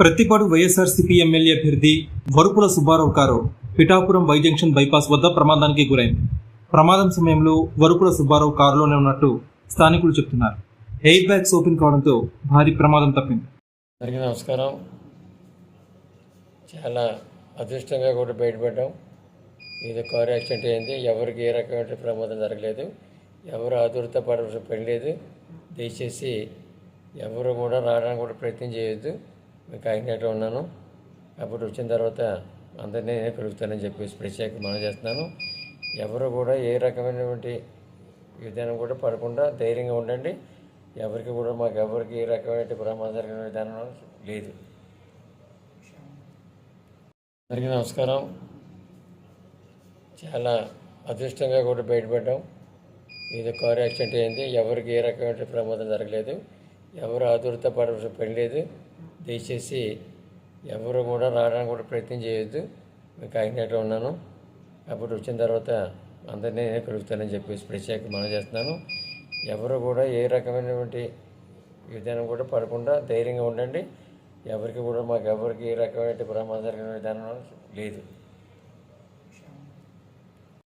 Prathipadu YSRCP MLA అభ్యర్థి Varupula Subbarao car Pithapuram Y junction bypass వద్ద ప్రమాదానికి గురైంది. ప్రమాదం సమయంలో వరుపుల సుబ్బారావు కారులోనే ఉన్నట్టు స్థానికులు చెప్తున్నారు. ఎయిర్ బ్యాగ్స్ ఓపెన్ కావడంతో భారీ ప్రమాదం తప్పింది. అందరికీ నమస్కారం. చాలా అదృష్టంగా కూడా బయటపడ్డాం. ఇది కారు యాక్సిడెంట్ అయింది. ఎవరికి ఏ రకమైన ప్రమాదం జరగలేదు. ఎవరు ఆదురత పడవలసిన పని లేదు. దయచేసి ఎవరు కూడా రావడానికి కూడా ప్రయత్నం చేయొద్దు. మీకు కాకినాడలో ఉన్నాను? అప్పుడు వచ్చిన తర్వాత అందరినీ నేనే కలుగుతానని చెప్పేసి ప్రత్యేక మనం చేస్తున్నాను. ఎవరు కూడా ఏ రకమైనటువంటి విధానం కూడా పడకుండా ధైర్యంగా ఉండండి. ఎవరికి కూడా మాకు ఎవరికి ఏ రకమైన ప్రమాదం జరిగిన విధానం లేదు. అందరికీ నమస్కారం. చాలా అదృష్టంగా కూడా బయటపడ్డాం. ఇది కారు యాక్సిడెంట్ అయింది. ఎవరికి ఏ రకమైన ప్రమాదం జరగలేదు. ఎవరు ఆదురత పడవలసిన పని లేదు. దయచేసి ఎవరు కూడా రావడానికి కూడా ప్రయత్నం చేయొద్దు. మీకు కాకినాడలో ఉన్నాను. అప్పుడు వచ్చిన తర్వాత అందరినీ నేనే కలుగుతానని చెప్పేసి ప్రత్యేక మనం చేస్తున్నాను. ఎవరు కూడా ఏ రకమైనటువంటి విధానం కూడా పడకుండా ధైర్యంగా ఉండండి. ఎవరికి కూడా మాకు ఎవరికి ఏ రకమైన ప్రమాదం విధానం లేదు.